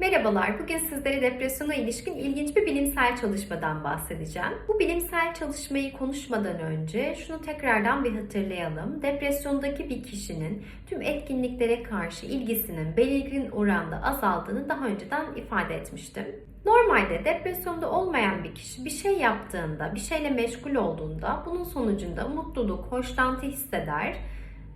Merhabalar, bugün sizlere depresyona ilişkin ilginç bir bilimsel çalışmadan bahsedeceğim. Bu bilimsel çalışmayı konuşmadan önce şunu tekrardan bir hatırlayalım. Depresyondaki bir kişinin tüm etkinliklere karşı ilgisinin belirgin oranda azaldığını daha önceden ifade etmiştim. Normalde depresyonda olmayan bir kişi bir şey yaptığında, bir şeyle meşgul olduğunda bunun sonucunda mutluluk, hoşlantı hisseder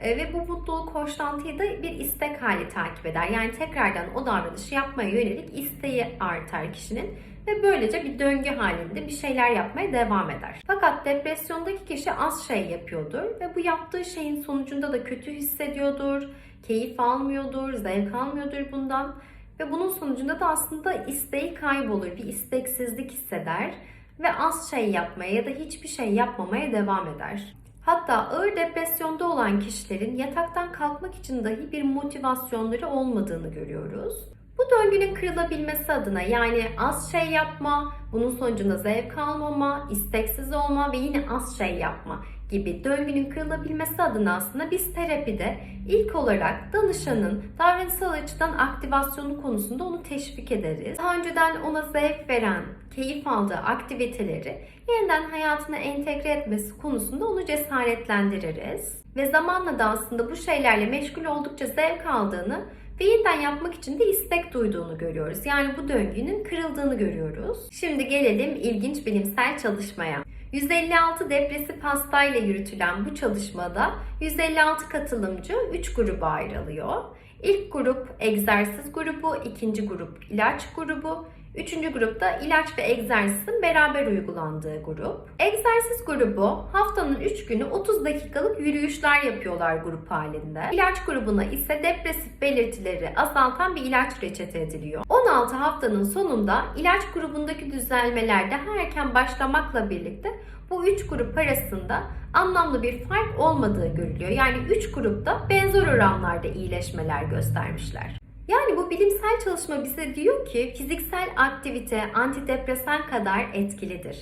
ve bu mutluluk, hoşlantıyı da bir istek hali takip eder. Yani tekrardan o davranışı yapmaya yönelik isteği artar kişinin ve böylece bir döngü halinde bir şeyler yapmaya devam eder. Fakat depresyondaki kişi az şey yapıyordur ve bu yaptığı şeyin sonucunda da kötü hissediyordur, keyif almıyordur, zevk almıyordur bundan ve bunun sonucunda da aslında isteği kaybolur, bir isteksizlik hisseder ve az şey yapmaya ya da hiçbir şey yapmamaya devam eder. Hatta ağır depresyonda olan kişilerin yataktan kalkmak için dahi bir motivasyonları olmadığını görüyoruz. Bu döngünün kırılabilmesi adına yani az şey yapma, bunun sonucunda zevk almama, isteksiz olma ve yine az şey yapma gibi döngünün kırılabilmesi adına aslında biz terapide ilk olarak danışanın davranışsal açıdan aktivasyonu konusunda onu teşvik ederiz. Daha önceden ona zevk veren, keyif aldığı aktiviteleri yeniden hayatına entegre etmesi konusunda onu cesaretlendiririz. Ve zamanla da aslında bu şeylerle meşgul oldukça zevk aldığını ve yeniden yapmak için de istek duyduğunu görüyoruz. Yani bu döngünün kırıldığını görüyoruz. Şimdi gelelim ilginç bilimsel çalışmaya. 156 depresif hastayla yürütülen bu çalışmada 156 katılımcı 3 gruba ayrılıyor. İlk grup egzersiz grubu, ikinci grup ilaç grubu, Üçüncü grupta ilaç ve egzersizin beraber uygulandığı grup. Egzersiz grubu haftanın 3 günü 30 dakikalık yürüyüşler yapıyorlar grup halinde. İlaç grubuna ise depresif belirtileri azaltan bir ilaç reçete ediliyor. 16 haftanın sonunda ilaç grubundaki düzelmeler daha erken başlamakla birlikte bu üç grup arasında anlamlı bir fark olmadığı görülüyor. Yani üç grupta benzer oranlarda iyileşmeler göstermişler. Yani bu bilimsel çalışma bize diyor ki fiziksel aktivite antidepresan kadar etkilidir.